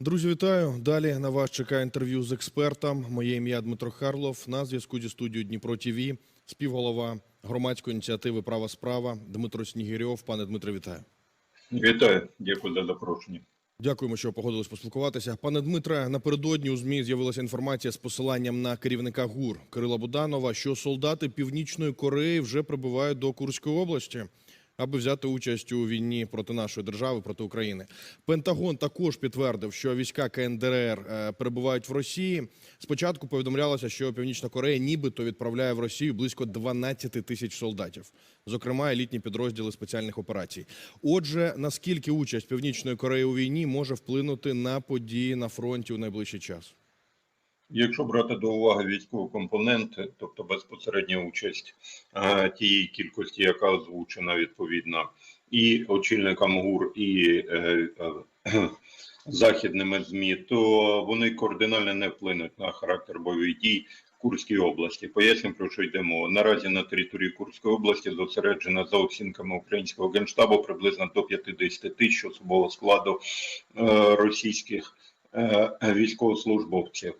Друзі, вітаю. Далі на вас чекає інтерв'ю з експертом. Моє ім'я Дмитро Харлов. На зв'язку зі студією Дніпро ТВ, співголова громадської ініціативи Права справа Дмитро Снігирьов. Пане Дмитро, вітаю. Вітаю, дякую за запрошення. Дякуємо, що погодились поспілкуватися. Пане Дмитре, напередодні у змі з'явилася інформація з посиланням на керівника ГУР Кирила Буданова, що солдати Північної Кореї вже прибувають до Курської області, аби взяти участь у війні проти нашої держави, проти України. Пентагон також підтвердив, що війська КНДР е, перебувають в Росії. Спочатку повідомлялося, що Північна Корея нібито відправляє в Росію близько 12 тисяч солдатів, зокрема елітні підрозділи спеціальних операцій. Отже, наскільки участь Північної Кореї у війні може вплинути на події на фронті у найближчий час? Якщо брати до уваги військові компоненти, тобто безпосередня участь е, тієї кількості, яка озвучена відповідно, і очільникам ГУР, і е, е, західними ЗМІ, то вони кардинально не вплинуть на характер бойових дій в Курській області. Поясню, про що йде мова. Наразі на території Курської області зосереджено за оцінками українського генштабу приблизно до 50 тисяч особового складу е, російських е, військовослужбовців.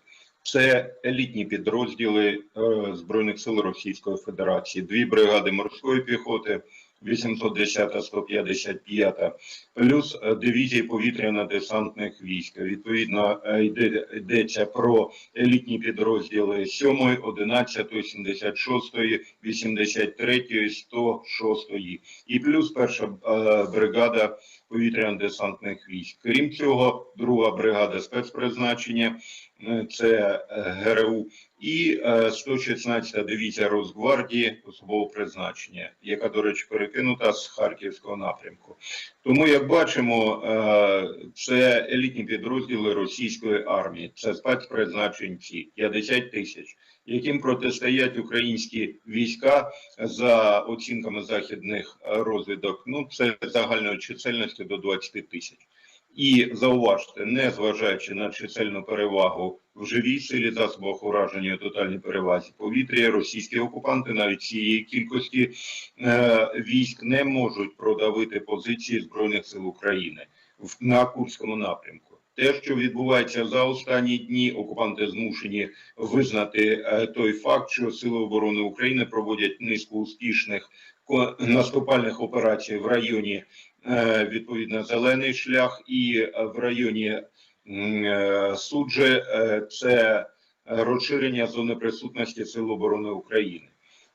Це елітні підрозділи е, Збройних сил Російської Федерації, дві бригади морської піхоти, 810 155 плюс е, дивізії повітряно-десантних військ. Відповідно, е, йде, йдеться про елітні підрозділи 7, 11, 76, 83, 106 і плюс перша бригада повітряно-десантних військ. Крім цього, друга бригада спецпризначення е, це е, ГРУ і е, 116-та дивізія Росгвардії особового призначення, яка, до речі, перекинута з Харківського напрямку. Тому, як бачимо, е, це елітні підрозділи російської армії, це спецпризначенці 50 тисяч, яким протистоять українські війська за оцінками західних розвідок. Ну це загальної чисельності до 20 тисяч. І зауважте, не зважаючи на чисельну перевагу в живій силі засобах ураження тотальній перевазі повітря, російські окупанти навіть цієї кількості е, військ не можуть продавити позиції збройних сил України в на Курському напрямку. Те, що відбувається за останні дні, окупанти змушені визнати е, той факт, що Сили оборони України проводять низку успішних наступальних операцій в районі е, відповідно зелений шлях, і е, в районі е, це розширення зони присутності Сил оборони України.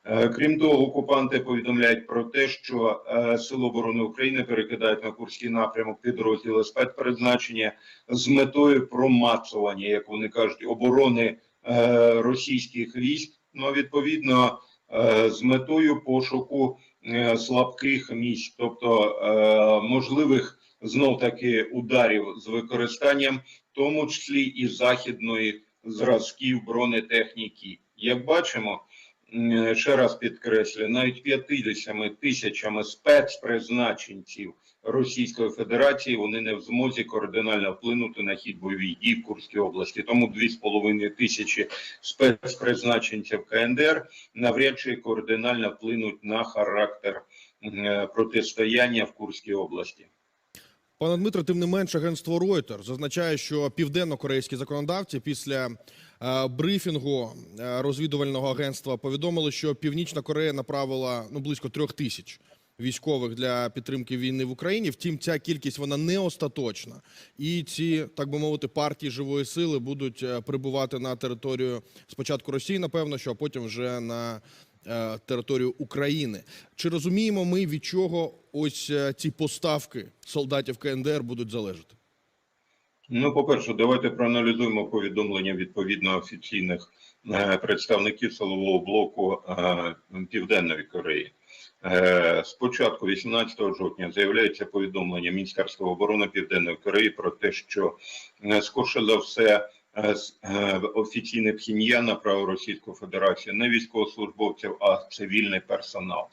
Е, Крім того, окупанти повідомляють про те, що е, Сили оборони України перекидають на Курський напрямок підрозділи спецпризначення з метою промацування, як вони кажуть, оборони е, російських військ. Ну відповідно з метою пошуку слабких місць, тобто можливих знов таки ударів з використанням, в тому числі і західної зразків бронетехніки. Як бачимо, ще раз підкреслю, навіть 50 тисячами спецпризначенців Російської Федерації вони не в змозі кардинально вплинути на хід бойових дій в Курській області. Тому 2,5 тисячі спецпризначенців КНДР навряд чи кардинально вплинуть на характер протистояння в Курській області. Пане Дмитро, тим не менш, агентство Reuters зазначає, що південно-корейські законодавці після е, брифінгу е, розвідувального агентства повідомили, що Північна Корея направила ну близько трьох тисяч військових для підтримки війни в Україні. Втім, ця кількість вона не остаточна, і ці так би мовити партії живої сили будуть е, прибувати на територію спочатку Росії, напевно, що а потім вже на е, територію України. Чи розуміємо ми, від чого ось е, ці поставки солдатів КНДР будуть залежати? Ну, по-перше, давайте проаналізуємо повідомлення відповідно офіційних е, представників силового блоку Південної Кореї. Спочатку, 18 жовтня, з'являється повідомлення Міністерства оборони Південної Кореї про те, що скорше за все е, е, офіційний Пхіньян направив Російську Федерацію не військовослужбовців, а цивільний персонал.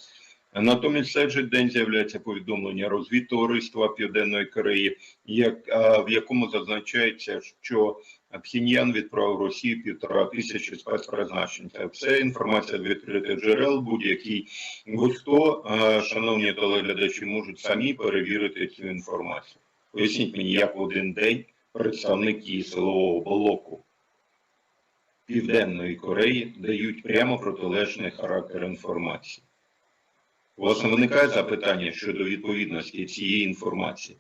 Натомість цей же день з'являється повідомлення розвідтовариства Південної Кореї, як, в якому зазначається, що Пхіньян відправив Росії півтора тисячі спецпризначенців. Це інформація з відкритих джерел. Будь-який будь-хто, шановні телеглядачі, можуть самі перевірити цю інформацію. Поясніть мені, як один день представники силового блоку Південної Кореї дають прямо протилежний характер інформації. Власне, виникає запитання щодо відповідності цієї інформації.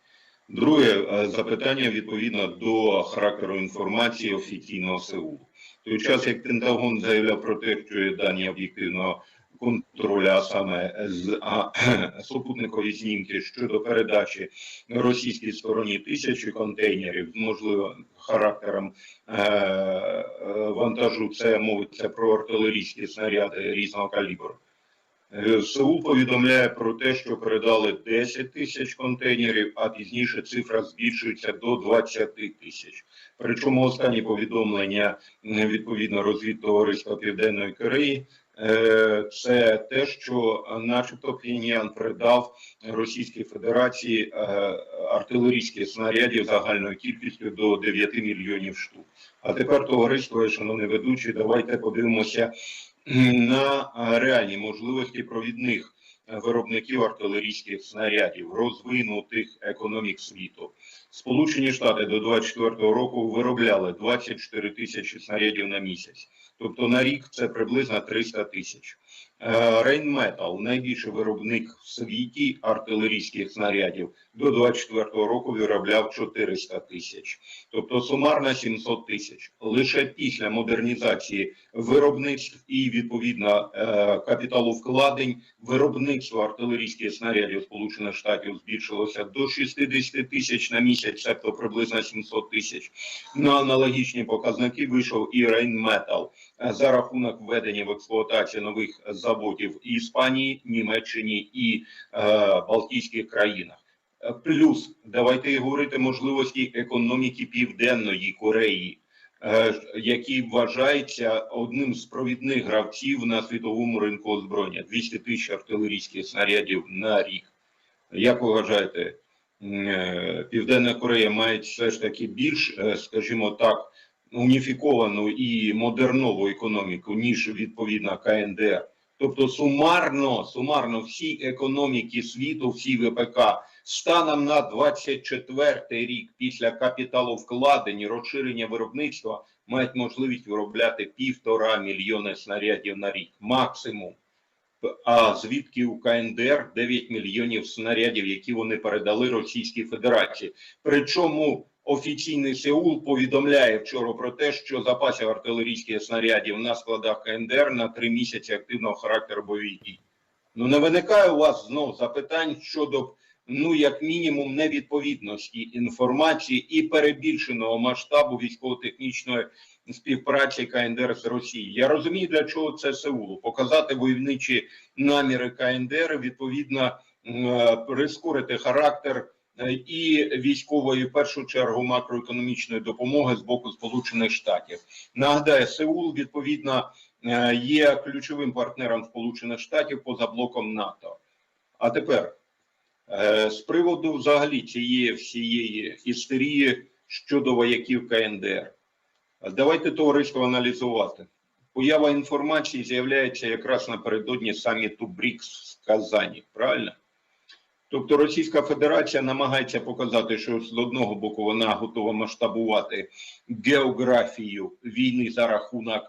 Друге е, запитання відповідно до характеру інформації офіційного Сеулу. В той час, як Пентагон заявляв про те, що дані об'єктивного контролю, а саме з а, супутникові знімки щодо передачі російській стороні тисячі контейнерів з можливим характером е, е, вантажу, це мовиться про артилерійські снаряди різного калібру. Е, Сеул повідомляє про те, що передали 10 тисяч контейнерів, а пізніше цифра збільшується до 20 тисяч. Причому останні повідомлення відповідно розвідтовариства Південної Кореї. Е, Це те, що, начебто, Пхеньян передав Російській Федерації е, артилерійських снарядів загальною кількістю до 9 мільйонів штук. А тепер, товариство, шановні ведучі, давайте подивимося на е, реальні можливості провідних виробників артилерійських снарядів, розвинутих економік світу. Сполучені Штати до 24 року виробляли 24 тисячі снарядів на місяць, тобто на рік це приблизно 300 тисяч. Е, Рейнметал, найбільший виробник в світі артилерійських снарядів, до 24 року виробляв 400 тисяч, тобто сумарно 700 тисяч. Лише після модернізації виробництв і відповідно е, капіталовкладень виробництво артилерійських снарядів Сполучених Штатів збільшилося до 60 тисяч на місяць, тобто приблизно 700 тисяч. На аналогічні показники вийшов і Рейнметал е, за рахунок введення в експлуатацію нових заводів Іспанії, Німеччині і е, Балтійських країнах. Е, Плюс давайте говорити можливості економіки Південної Кореї, е, які вважаються одним з провідних гравців на світовому ринку озброєння 200 тисяч артилерійських снарядів на рік. Як ви вважаєте, е, Південна Корея має все ж таки більш, скажімо так, уніфіковану і модернову економіку, ніж відповідна КНДР? Тобто сумарно, сумарно всі економіки світу, всі ВПК станом на 24 рік після капіталовкладень і розширення виробництва мають можливість виробляти півтора мільйони снарядів на рік, максимум. А звідки у КНДР 9 мільйонів снарядів, які вони передали Російській Федерації. Причому офіційний Сеул повідомляє вчора про те, що запасів артилерійських снарядів на складах КНДР на три місяці активного характеру бойових дій. Ну не виникає у вас знов запитань щодо ну як мінімум невідповідності інформації і перебільшеного масштабу військово-технічної співпраці КНДР з Росією. Я розумію, для чого це Сеулу показати войовничі наміри КНДР, відповідно е, прискорити характер е, і військової, в першу чергу, макроекономічної допомоги з боку Сполучених Штатів. Нагадаю, Сеул відповідно е, є ключовим партнером Сполучених Штатів поза блоком НАТО. А тепер з приводу взагалі цієї всієї істерії щодо вояків КНДР. Давайте товариство аналізувати. Поява інформації з'являється якраз напередодні саміту БРІКС в Казані, правильно? Тобто Російська Федерація намагається показати, що з одного боку вона готова масштабувати географію війни за рахунок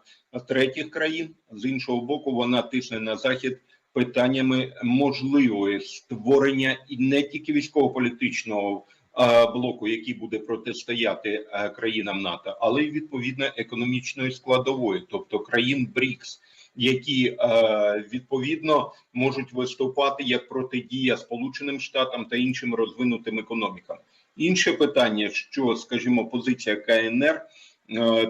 третіх країн, з іншого боку, вона тисне на захід питаннями можливої створення і не тільки військово-політичного е, блоку, який буде протистояти е, країнам НАТО, але й відповідно економічної складової, тобто країн БРІКС, які е, відповідно можуть виступати як протидія Сполученим Штатам та іншим розвинутим економікам. Інше питання, що, скажімо, позиція КНР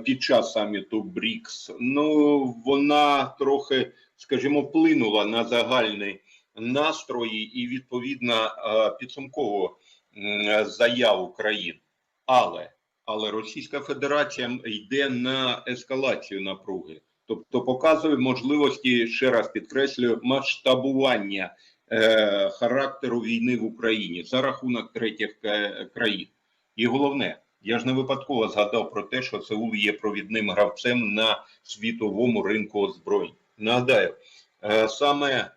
під час саміту БРІКС, ну вона трохи, скажімо, вплинула на загальний настрої і відповідно е, підсумково м, заяву країн. Але але Російська Федерація йде на ескалацію напруги, тобто показує можливості, ще раз підкреслюю, масштабування е, характеру війни в Україні за рахунок третіх е, країн. І головне, я ж не випадково згадав про те, що Сеул є провідним гравцем на світовому ринку озброєнь. Нагадаю, е, саме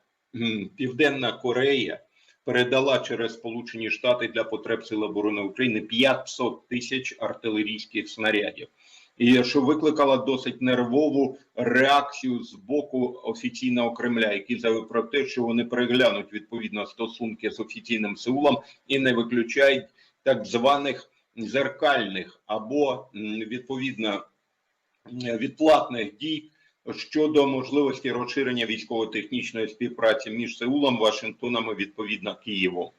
Південна Корея передала через Сполучені Штати для потреб Сил оборони України 500 тисяч артилерійських снарядів. І що викликало досить нервову реакцію з боку офіційного Кремля, який заявив про те, що вони переглянуть відповідно стосунки з офіційним Сеулом і не виключають так званих зеркальних або відповідно відплатних дій щодо можливості розширення військово-технічної співпраці між Сеулом, Вашингтоном і відповідно Києвом.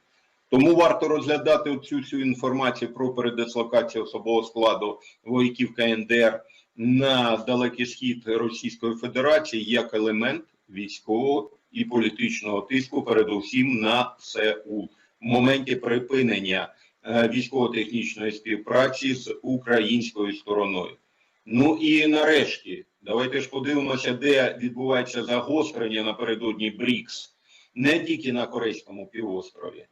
Тому варто розглядати цю всю інформацію про передислокацію особового складу вояків КНДР на далекий схід Російської Федерації як елемент військового і політичного тиску, передусім на Сеул в моменті припинення е, військово-технічної співпраці з українською стороною. Ну і нарешті, давайте ж подивимося, де відбувається загострення напередодні БРІКС, не тільки на Корейському півострові.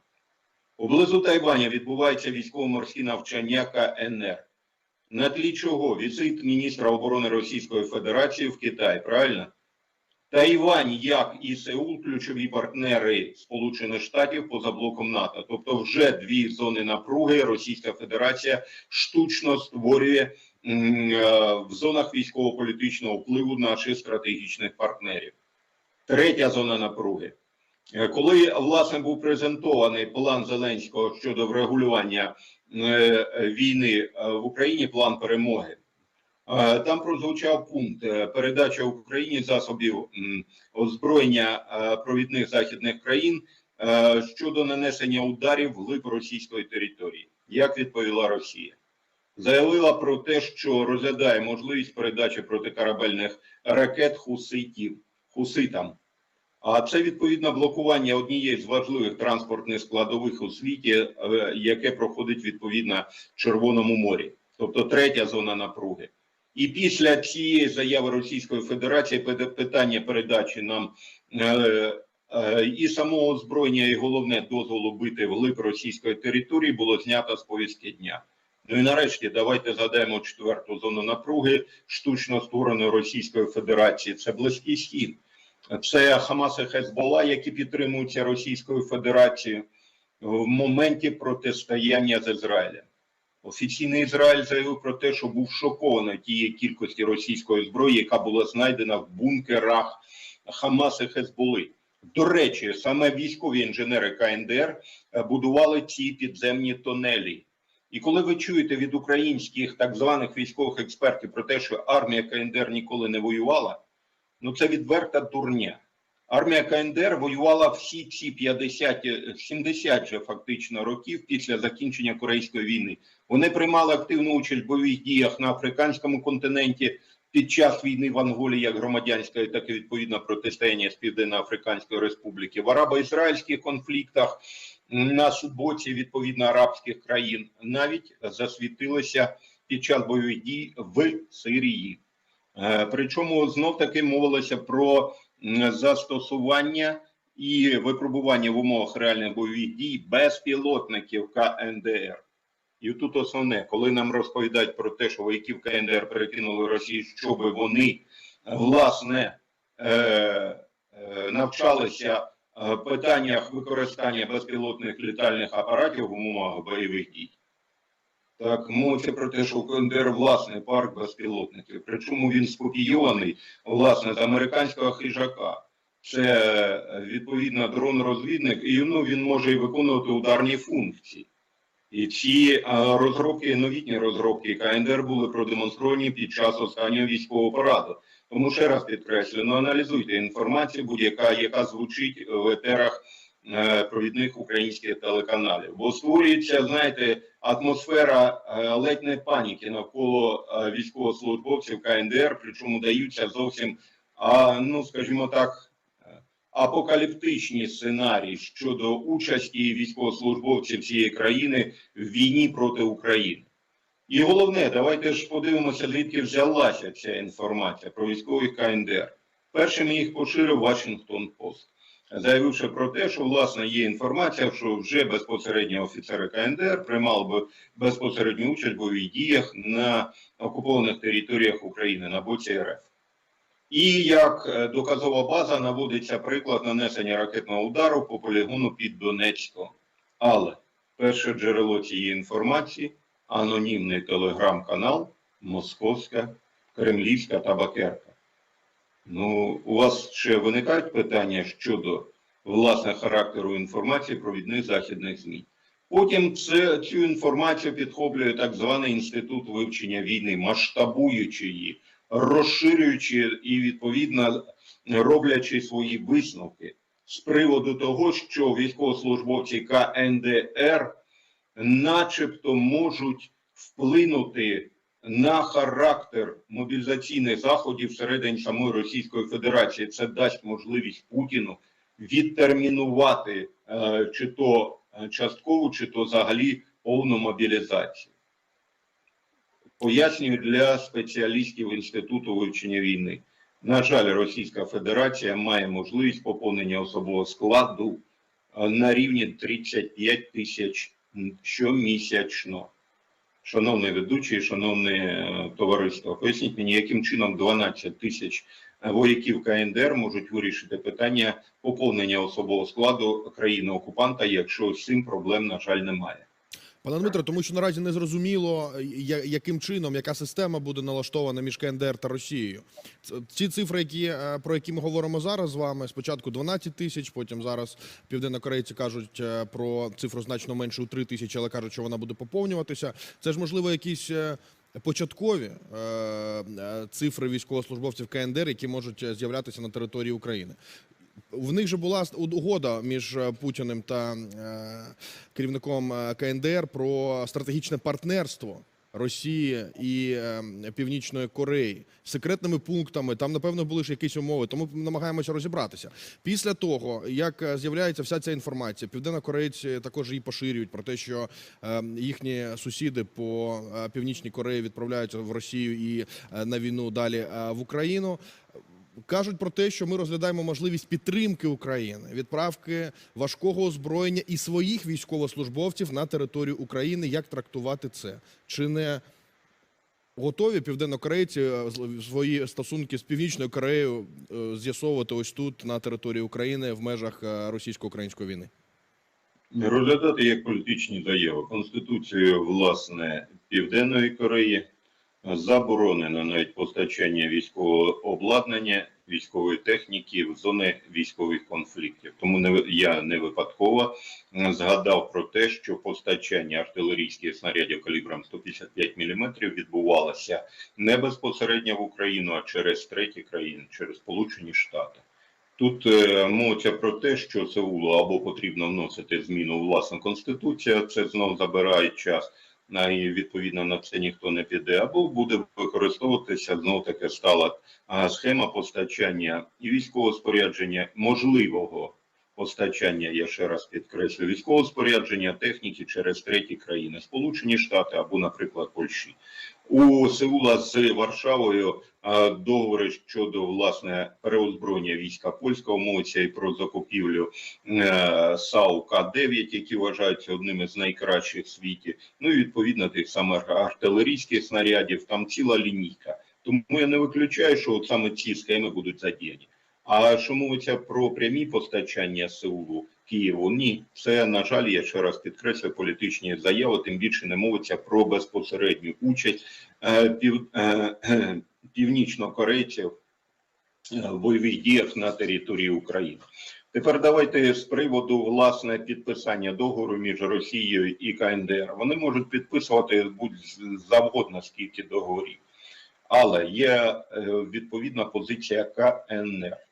Поблизу Тайваня відбуваються військово-морські навчання КНР. На тлі чого візит міністра оборони Російської Федерації в Китай, правильно? Тайвань, як і Сеул, ключові партнери Сполучених Штатів поза блоком НАТО. Тобто, вже дві зони напруги Російська Федерація штучно створює в зонах військово-політичного впливу наших стратегічних партнерів. Третя зона напруги. Е, Коли власне був презентований план Зеленського щодо врегулювання е, е, війни е, в Україні, план перемоги, е, там прозвучав пункт е, передача Україні засобів озброєння е, провідних західних країн е, щодо нанесення ударів вглиб російської території. Як відповіла Росія? Заявила про те, що розглядає можливість передачі протикорабельних ракет хуситів, хуситам. А це відповідно блокування однієї з важливих транспортних складових у світі, е, яке проходить відповідно Червоному морі, тобто третя зона напруги. І після цієї заяви Російської Федерації питання передачі нам е, е, і самого озброєння, і головне дозволу бити вглиб російської території було знято з повістки дня. Ну і нарешті давайте згадаємо четверту зону напруги, штучно створеної Російською Федерацією. Це Близький Схід. Це Хамас і Хезбола, які підтримуються Російською Федерацією в моменті протистояння з Ізраїлем. Офіційний Ізраїль заявив про те, що був шокований тієї кількості російської зброї, яка була знайдена в бункерах Хамас і Хезболи. До речі, саме військові інженери КНДР будували ці підземні тонелі. І коли ви чуєте від українських так званих військових експертів про те, що армія КНДР ніколи не воювала, ну це відверта дурня. Армія КНДР воювала всі ці 50, е, 70 вже фактично років після закінчення Корейської війни. Вони приймали активну участь в бойових діях на африканському континенті під час війни в Анголі, як громадянської, так і відповідно протистояння з Південно-Африканської Республіки, в арабо-ізраїльських конфліктах на боці відповідно арабських країн, навіть засвітилися під час бойових дій в Сирії. Е, Причому знов таки мовилося про застосування і випробування в умовах реальних бойових дій безпілотників КНДР. І тут основне, коли нам розповідають про те, що вояків КНДР перекинули Росію, щоб вони власне е, е, навчалися питаннях використання безпілотних літальних апаратів в умовах бойових дій. Так, мовиться про те, що КНДР власний парк безпілотників. Причому він скопійований власне з американського хижака. Це е, відповідно дрон-розвідник, і ну, він може і виконувати ударні функції. І ці е, розробки, новітні розробки КНДР були продемонстровані під час останнього військового параду. Тому ще раз підкреслю, ну, аналізуйте інформацію, будь-яка, яка звучить в етерах е, провідних українських телеканалів. Бо створюється, знаєте, атмосфера е, ледь не паніки навколо е, військовослужбовців КНДР, причому даються зовсім, а, ну скажімо так, апокаліптичні сценарії щодо участі військовослужбовців цієї країни в війні проти України. І головне, давайте ж подивимося, звідки взялася ця інформація про військових КНДР. Першим їх поширив Вашингтон Пост, заявивши про те, що власне є інформація, що вже безпосередньо офіцери КНДР приймали би безпосередню участь в бойових діях на окупованих територіях України на боці РФ. І як е, доказова база наводиться приклад нанесення ракетного удару по полігону під Донецьком. Але перше джерело цієї інформації анонімний телеграм-канал Московська Кремлівська табакерка. Ну, у вас ще виникають питання щодо власне характеру інформації провідних західних ЗМІ. Потім це, цю інформацію підхоплює так званий інститут вивчення війни, масштабуючи її, розширюючи і відповідно роблячи свої висновки з приводу того, що військовослужбовці КНДР начебто можуть вплинути на характер мобілізаційних заходів всередині самої Російської Федерації. Це дасть можливість Путіну відтермінувати е, чи то е, часткову, чи то взагалі повну мобілізацію. Пояснюю для спеціалістів Інституту вивчення війни. На жаль, Російська Федерація має можливість поповнення особового складу е, на рівні 35 тисяч щомісячно. Шановний ведучий, шановне е, товариство, поясніть мені, яким чином 12 тисяч вояків КНДР можуть вирішити питання поповнення особового складу країни-окупанта, якщо з цим проблем, на жаль, немає. Пане Дмитро, тому що наразі не зрозуміло, яким чином, яка система буде налаштована між КНДР та Росією. Ці цифри, які, е, про які ми говоримо зараз з вами, спочатку 12 тисяч, потім зараз південнокорейці кажуть е, про цифру значно менше у 3 тисячі, але кажуть, що вона буде поповнюватися. Це ж можливо якісь. е, Початкові е, цифри військовослужбовців КНДР, які можуть з'являтися на території України. В них же була угода між е, Путіним та е, керівником е, КНДР про стратегічне партнерство Росії і е, Північної Кореї секретними пунктами. Там напевно були ж якісь умови. Тому намагаємося розібратися. Після того, як з'являється вся ця інформація, південнокорейці також її поширюють про те, що е, їхні сусіди по північній Кореї відправляються в Росію і е, на війну далі е, в Україну кажуть про те, що ми розглядаємо можливість підтримки України, відправки важкого озброєння і своїх військовослужбовців на територію України. Як трактувати це? Чи не готові південнокорейці е, свої стосунки з північною Кореєю е, з'ясовувати ось тут на території України в межах е, російсько-української війни? Розглядати як політичні заяви Конституцією власне Південної Кореї заборонено навіть постачання військового обладнання, військової техніки в зони військових конфліктів. Тому не я не випадково згадав про те, що постачання артилерійських снарядів калібром 155 мм відбувалося не безпосередньо в Україну, а через треті країни, через Сполучені Штати. Тут е, мовиться про те, що Сеулу або потрібно вносити зміну у власну конституцію, це знов забирає час, і відповідно на це ніхто не піде, або буде використовуватися знов таки стала схема постачання і військового спорядження можливого постачання, я ще раз підкреслю, військового спорядження техніки через треті країни, Сполучені Штати або, наприклад, Польщі. У Сеула з Варшавою договори щодо власне переозброєння війська польського мовиться і про закупівлю е, САУ К-9, які вважаються одними з найкращих в світі. Ну і відповідно тих самих артилерійських снарядів. Там ціла лінійка. Тому я не виключаю, що от саме ці схеми будуть задіяні. А що мовиться про прямі постачання Сеулу Києву? Ні, це на жаль, я ще раз підкреслю політичні заяви. Тим більше не мовиться про безпосередню участь е, пів, е, е, північнокорейців е, в бойових діях на території України. Тепер давайте з приводу власне підписання договору між Росією і КНДР. Вони можуть підписувати будь-завгодно скільки договорів, але є е, відповідна позиція КНР.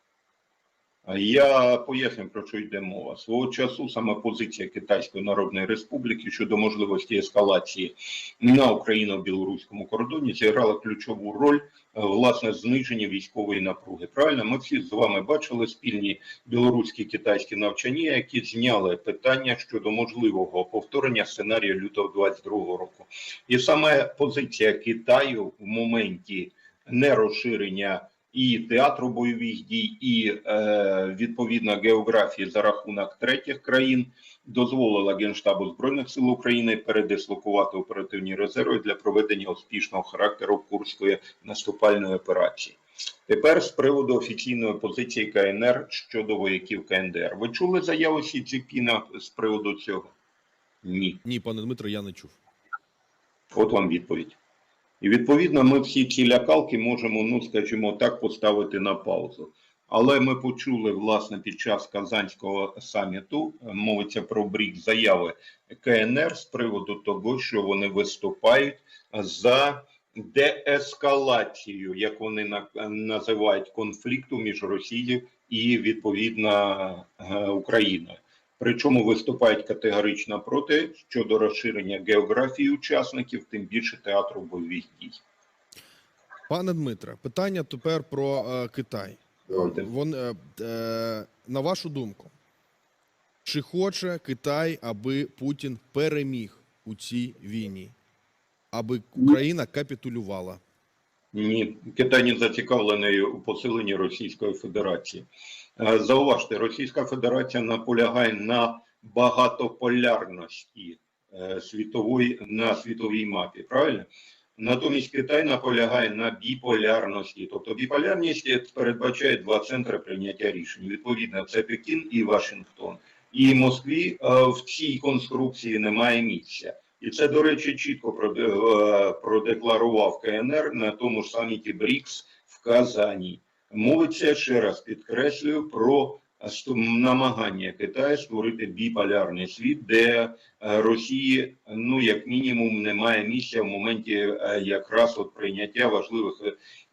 Я поясню, про що йде мова. Свого часу саме позиція Китайської Народної Республіки щодо можливості ескалації на україно-білоруському кордоні зіграла ключову роль е, власне зниження військової напруги. Правильно, ми всі з вами бачили спільні білоруські китайські навчання, які зняли питання щодо можливого повторення сценарію лютого 22 року. І саме позиція Китаю в моменті нерозширення і театру бойових дій, і е, відповідно географії за рахунок третіх країн дозволила Генштабу Збройних сил України передислокувати оперативні резерви для проведення успішного характеру Курської наступальної операції. Тепер з приводу офіційної позиції КНР щодо вояків КНДР. Ви чули заяву Сі Цзіпіна з приводу цього? Ні. Ні, пане Дмитре, я не чув. От вам відповідь. І відповідно, ми всі ці лякалки можемо, ну скажімо так, поставити на паузу. Але ми почули власне під час Казанського саміту е, мовиться про брік заяви КНР з приводу того, що вони виступають за деескалацію, як вони називають конфлікту між Росією і відповідно е, Україною. Причому виступають категорично проти щодо розширення географії учасників, тим більше театру бойових дій. Пане Дмитре, питання тепер про е, Китай. Вон, е, е, на вашу думку, чи хоче Китай, аби Путін переміг у цій війні, аби Україна капітулювала? Ні, Китай не зацікавлений у посиленні Російської Федерації. Е, Зауважте, Російська Федерація наполягає на багатополярності е, світової на світовій мапі. Правильно? Натомість Китай наполягає на біполярності. Тобто біполярність передбачає два центри прийняття рішень. Відповідно, це Пекін і Вашингтон. І Москві е, в цій конструкції немає місця. І це, до речі, чітко проде- продекларував КНР на тому ж саміті БРІКС в Казані. Мовиться ще раз підкреслюю про ст- намагання Китаю створити біполярний світ, де е, Росії, ну як мінімум, немає місця в моменті е, якраз от прийняття важливих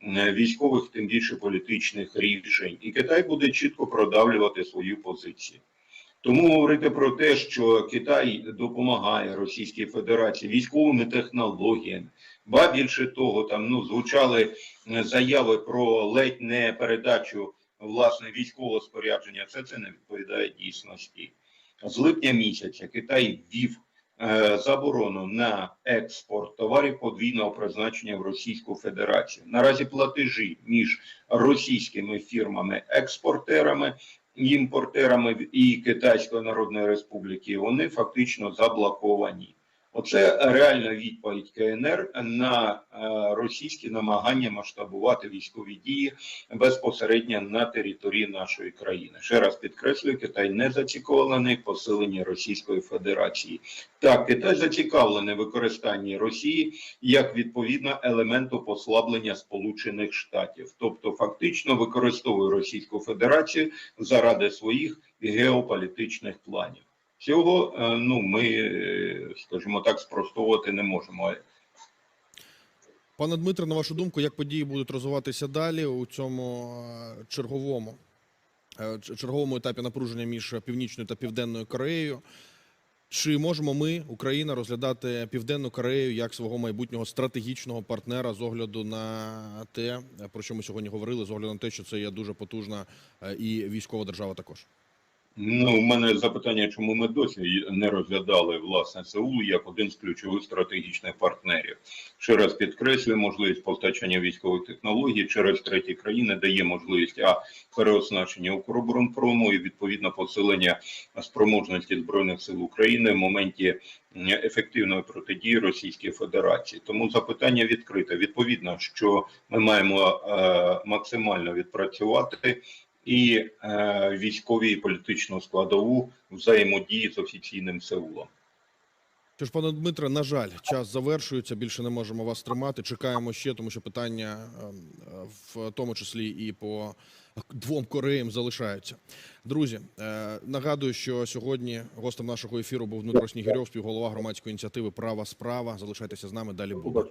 е, військових, тим більше політичних рішень. І Китай буде чітко продавлювати свою позицію. Тому говорити про те, що Китай допомагає Російській Федерації військовими технологіями, ба більше того, там ну звучали е, заяви про ледь не передачу власне військового спорядження. Все це не відповідає дійсності. З липня місяця Китай ввів е, заборону на експорт товарів подвійного призначення в Російську Федерацію. Наразі платежі між російськими фірмами-експортерами імпортерами і Китайської Народної Республіки, вони фактично заблоковані. Оце реальна відповідь КНР на е, російські намагання масштабувати військові дії безпосередньо на території нашої країни. Ще раз підкреслюю, Китай не зацікавлений в посиленні Російської Федерації. Так, Китай зацікавлений в використанні Росії як відповідно елементу послаблення Сполучених Штатів, тобто фактично використовує Російську Федерацію заради своїх геополітичних планів. Цього е, ну ми, е, скажімо так, спростовувати не можемо. Пане Дмитре, на вашу думку, як події будуть розвиватися далі у цьому е, черговому, черговому етапі напруження між Північною та Південною Кореєю? Чи можемо ми, Україна, розглядати Південну Корею як свого майбутнього стратегічного партнера з огляду на те, про що ми сьогодні говорили, з огляду на те, що це є дуже потужна і військова держава також? Ну, у мене запитання, чому ми досі не розглядали власне Сеул як один з ключових стратегічних партнерів. Ще раз підкреслюю, можливість постачання військових технологій через треті країни дає можливість а переоснащення Укроборонпрому і відповідно посилення спроможності збройних сил України в моменті ефективної протидії Російській Федерації. Тому запитання відкрите. Відповідно, що ми маємо е, максимально відпрацювати і е, військові і політичну складову взаємодії з офіційним Сеулом. Що ж, пане Дмитре, на жаль, час завершується. Більше не можемо вас тримати. Чекаємо ще, тому що питання, ем, в тому числі і по двом Кореям, залишаються. Друзі, е, нагадую, що сьогодні гостем нашого ефіру був Дмитро Снігирьов, співголова громадської ініціативи Права справа. Залишайтеся з нами. Далі буде.